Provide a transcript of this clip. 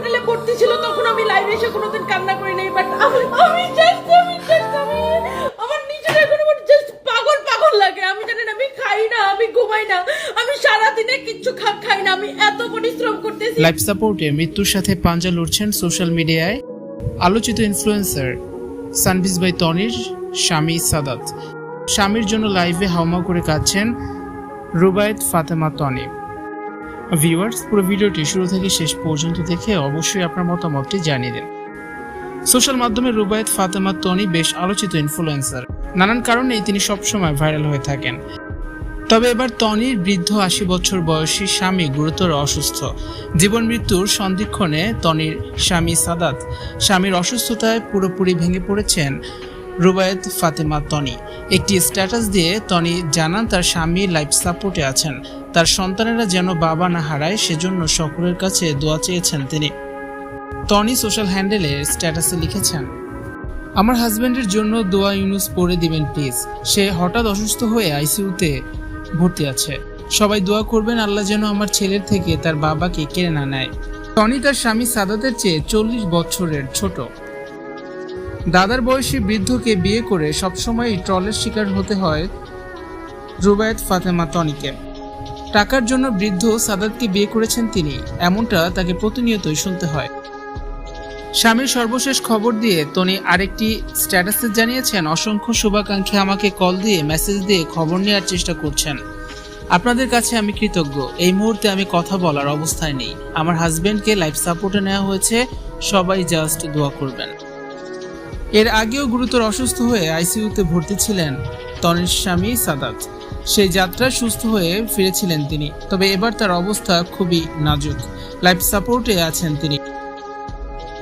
হসপিটালে ভর্তি ছিল, তখন আমি লাইভে এসে কোনোদিন কান্না করি নাই বাট আমি জাস্ট আমি জাস্ট আমি, আমার নিজের এখন আমার জাস্ট পাগল পাগল লাগে। আমি জানি না আমি খাই না, আমি ঘুমাই না, আমি সারা দিনে কিচ্ছু খাই না, আমি এত পরিশ্রম করতেছি। লাইফ সাপোর্টে মৃত্যুর সাথে পাঞ্জা লড়ছেন সোশ্যাল মিডিয়ায় আলোচিত ইনফ্লুয়েন্সার সানভিজ বাই তনির স্বামী সাদাত। স্বামীর জন্য লাইভে হাওমা করে কাঁদছেন রুবায়েত ফাতেমা তনি। ভিউয়ার্স পুরো ভিডিওটি শুরু থেকে শেষ পর্যন্ত দেখে অবশ্যই আপনার মতামতটি জানিয়ে দিন। সোশ্যাল মাধ্যমে রুবায়েত, ফাতেমা, তনি বেশ আলোচিত ইনফ্লুয়েন্সার নানান কারণেই তিনি সবসময় ভাইরাল হয়ে থাকেন। তবে এবার তনির বৃদ্ধ আশি বছর বয়সী স্বামী গুরুতর অসুস্থ। জীবন মৃত্যুর সন্ধিক্ষণে তনির স্বামী সাদাত স্বামীর অসুস্থতায় পুরোপুরি ভেঙে পড়েছেন রুবায়েত, ফাতেমা, তনি। একটি স্ট্যাটাস দিয়ে তনি জানান তার স্বামী লাইফ সাপোর্টে আছেন। তার সন্তানেরা যেন বাবা না হারায়, সেজন্য সকলের কাছে দোয়া চেয়েছেন তিনি। টনি সোশ্যাল হ্যান্ডেলে স্ট্যাটাসে লিখেছেন, আমার হাজব্যান্ডের জন্য দোয়া ইউনুস পড়ে দিবেন প্লিজ সে হঠাৎ অসুস্থ হয়ে আইসিইউতে ভর্তি আছে। সবাই দোয়া করবেন, আল্লাহ যেন আমার ছেলের থেকে তার বাবাকে কেড়ে না নেয়। টনি তার স্বামী সাদাতের চেয়ে চল্লিশ বছরের ছোট। দাদার বয়সী বৃদ্ধকে বিয়ে করে সবসময় ট্রলের শিকার হতে হয় রুবায়েত ফাতেমা টনিকে টাকার জন্য বৃদ্ধ সাদাতকে বিয়ে করেছেন তিনি, এমনটা তাকে প্রতিনিয়তই শুনতে হয়। স্বামীর সর্বশেষ খবর দিয়ে তনি আরেকটি স্ট্যাটাসে জানিয়েছেন, অসংখ্য শুভাকাঙ্ক্ষী আমাকে কল দিয়ে মেসেজ দিয়ে খবর নেওয়ার চেষ্টা করছেন। আপনাদের কাছে আমি কৃতজ্ঞ। এই মুহূর্তে আমি কথা বলার অবস্থায় নেই। আমার হাজবেন্ডকে লাইফ সাপোর্টে নেওয়া হয়েছে। সবাই জাস্ট দোয়া করবেন। এর আগেও গুরুতর অসুস্থ হয়ে আইসিইউতে ভর্তি ছিলেন তনির স্বামী সাদাত। সেই যাত্রা সুস্থ হয়ে ফিরেছিলেন তিনি, তবে এবার তার অবস্থা খুবই নাজুক। লাইফ সাপোর্টে আছেন তিনি।